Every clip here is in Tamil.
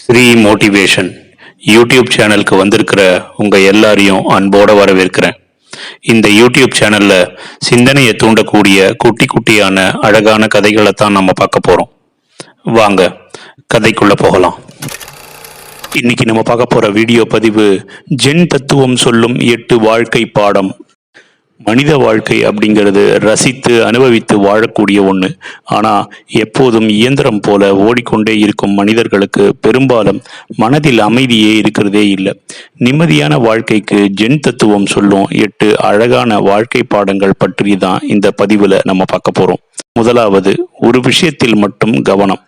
ஸ்ரீ மோட்டிவேஷன் யூடியூப் சேனலுக்கு வந்திருக்கிற உங்கள் எல்லாரையும் அன்போட வரவேற்கிறேன். இந்த யூடியூப் சேனலில் சிந்தனையை தூண்டக்கூடிய குட்டி குட்டியான அழகான கதைகளை தான் நம்ம பார்க்க போகிறோம் வாங்க கதைக்குள்ளே போகலாம். இன்னைக்கு நம்ம பார்க்க போகிற வீடியோ பதிவு ஜென் தத்துவம் சொல்லும் எட்டு வாழ்க்கை பாடம் மனித வாழ்க்கை அப்படிங்கிறது ரசித்து அனுபவித்து வாழக்கூடிய ஒன்று ஆனால் எப்போதும் இயந்திரம் போல ஓடிக்கொண்டே இருக்கும் மனிதர்களுக்கு பெரும்பாலும் மனதில் அமைதியே இருக்கிறதே இல்லை. நிம்மதியான வாழ்க்கைக்கு ஜென் தத்துவம் சொல்லும் எட்டு அழகான வாழ்க்கை பாடங்கள் பற்றி தான் இந்த பதிவில் நம்ம பார்க்க போகிறோம் முதலாவது ஒரு விஷயத்தில் மட்டும் கவனம்.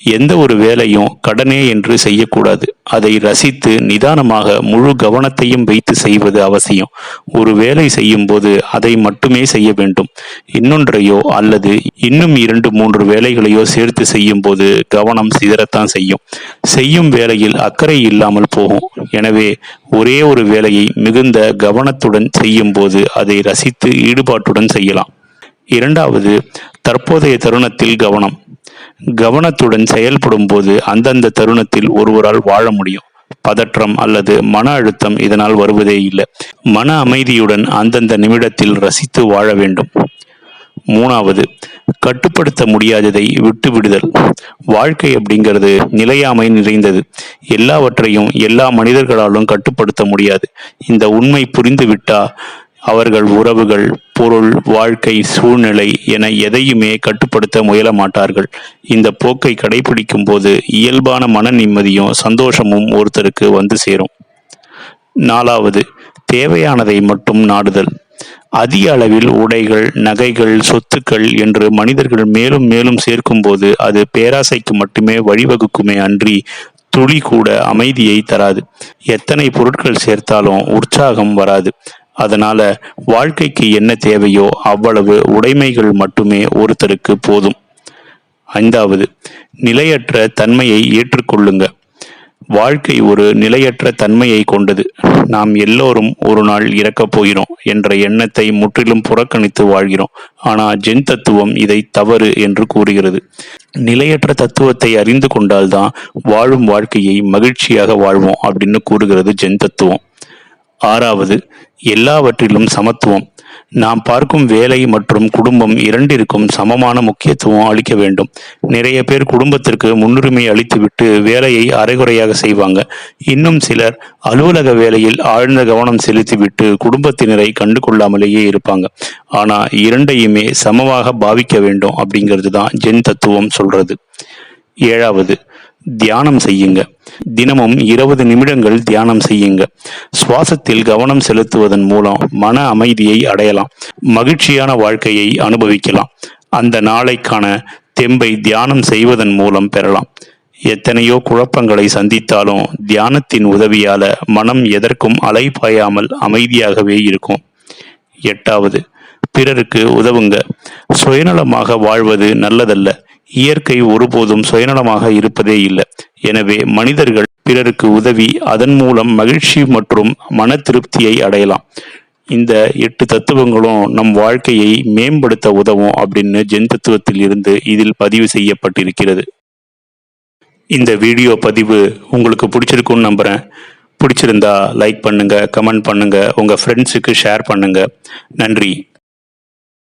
எந்த ஒரு வேலையும் கடனே என்று செய்யக்கூடாது. அதை ரசித்து நிதானமாக முழு கவனத்தையும் வைத்து செய்வது அவசியம். ஒரு வேலை செய்யும் போது அதை மட்டுமே செய்ய வேண்டும். இன்னொன்றையோ அல்லது இன்னும் இரண்டு மூன்று வேலைகளையோ சேர்த்து செய்யும் போது கவனம் சிதறத்தான் செய்யும். செய்யும் வேலையில் அக்கறை இல்லாமல் போகும். எனவே ஒரே ஒரு வேலையை மிகுந்த கவனத்துடன் செய்யும் போது அதை ரசித்து ஈடுபாட்டுடன் செய்யலாம். இரண்டாவது தற்போதைய தருணத்தில் கவனம். கவனத்துடன் செயல்படும் போது அந்தந்த தருணத்தில் ஒருவரால் வாழ முடியும். பதற்றம் அல்லது மன அழுத்தம் இதனால் வருவதே இல்லை. மன அமைதியுடன் அந்தந்த நிமிடத்தில் ரசித்து வாழ வேண்டும். மூணாவது கட்டுப்படுத்த முடியாததை விட்டு விடுதல் வாழ்க்கை அப்படிங்கிறது நிலையாமை நிறைந்தது. எல்லாவற்றையும் எல்லா மனிதர்களாலும் கட்டுப்படுத்த முடியாது. இந்த உண்மை புரிந்துவிட்டா அவர்கள் உறவுகள் பொருள் வாழ்க்கை சூழ்நிலை என எதையுமே கட்டுப்படுத்த முயல மாட்டார்கள் இந்த போக்கை கடைபிடிக்கும் போது இயல்பான மன நிம்மதியும் சந்தோஷமும் ஒருத்தருக்கு வந்து சேரும். நாலாவது தேவையானதை மட்டும் நாடுதல். அதிக அளவில் உடைகள் நகைகள் சொத்துக்கள் என்று மனிதர்கள் மேலும் மேலும் சேர்க்கும்போது அது பேராசைக்கு மட்டுமே வழிவகுக்குமே அன்றி துளி கூட அமைதியை தராது. எத்தனை பொருட்கள் சேர்த்தாலும் உற்சாகம் வராது. அதனால வாழ்க்கைக்கு என்ன தேவையோ அவ்வளவு உடைமைகள் மட்டுமே ஒருத்தருக்கு போதும். ஐந்தாவது நிலையற்ற தன்மையை ஏற்றுக்கொள்ளுங்க. வாழ்க்கை ஒரு நிலையற்ற தன்மையை கொண்டது. நாம் எல்லோரும் ஒரு நாள் இறக்கப் போகிறோம் என்ற எண்ணத்தை முற்றிலும் புறக்கணித்து வாழ்கிறோம். ஆனால் ஜென் தத்துவம் இதை தவறு என்று கூறுகிறது. நிலையற்ற தத்துவத்தை அறிந்து கொண்டால்தான் வாழும் வாழ்க்கையை மகிழ்ச்சியாக வாழ்வோம் அப்படின்னு கூறுகிறது ஜென் தத்துவம். ஆறாவது எல்லாவற்றிலும் சமத்துவம். நாம் பார்க்கும் வேலை மற்றும் குடும்பம் இரண்டிற்கும் சமமான முக்கியத்துவம் அளிக்க வேண்டும். நிறைய பேர் குடும்பத்திற்கு முன்னுரிமை அளித்துவிட்டு வேலையை அரைகுறையாக செய்வாங்க. இன்னும் சிலர் அலுவலக வேலையில் ஆழ்ந்த கவனம் செலுத்திவிட்டு குடும்பத்தினரை கண்டு கொள்ளாமலேயே இருப்பாங்க. ஆனா இரண்டையுமே சமமாக பாவிக்க வேண்டும் அப்படிங்கிறது தான் ஜென் தத்துவம் சொல்றது. ஏழாவது தியானம் செய்யுங்க. தினமும் இருபது நிமிடங்கள் தியானம் செய்யுங்க. சுவாசத்தில் கவனம் செலுத்துவதன் மூலம் மன அமைதியை அடையலாம். மகிழ்ச்சியான வாழ்க்கையை அனுபவிக்கலாம். அந்த நாளைக்கான தெம்பை தியானம் செய்வதன் மூலம் பெறலாம். எத்தனையோ குழப்பங்களை சந்தித்தாலும் தியானத்தின் உதவியால மனம் எதற்கும் அலைபாயாமல் அமைதியாகவே இருக்கும். எட்டாவது பிறருக்கு உதவுங்க. சுயநலமாக வாழ்வது நல்லதல்ல. இயற்கை ஒருபோதும் சுயநலமாக இருப்பதே இல்லை. எனவே மனிதர்கள் பிறருக்கு உதவி அதன் மூலம் மகிழ்ச்சி மற்றும் மன திருப்தியை அடையலாம். இந்த எட்டு தத்துவங்களும் நம் வாழ்க்கையை மேம்படுத்த உதவும் அப்படின்னு ஜென் தத்துவத்தில் இருந்து இதில் பதிவு செய்யப்பட்டிருக்கிறது. இந்த வீடியோ பதிவு உங்களுக்கு பிடிச்சிருக்குன்னு நம்புறேன். பிடிச்சிருந்தா லைக் பண்ணுங்கள் கமெண்ட் பண்ணுங்கள் உங்கள் ஃப்ரெண்ட்ஸுக்கு ஷேர் பண்ணுங்கள் நன்றி.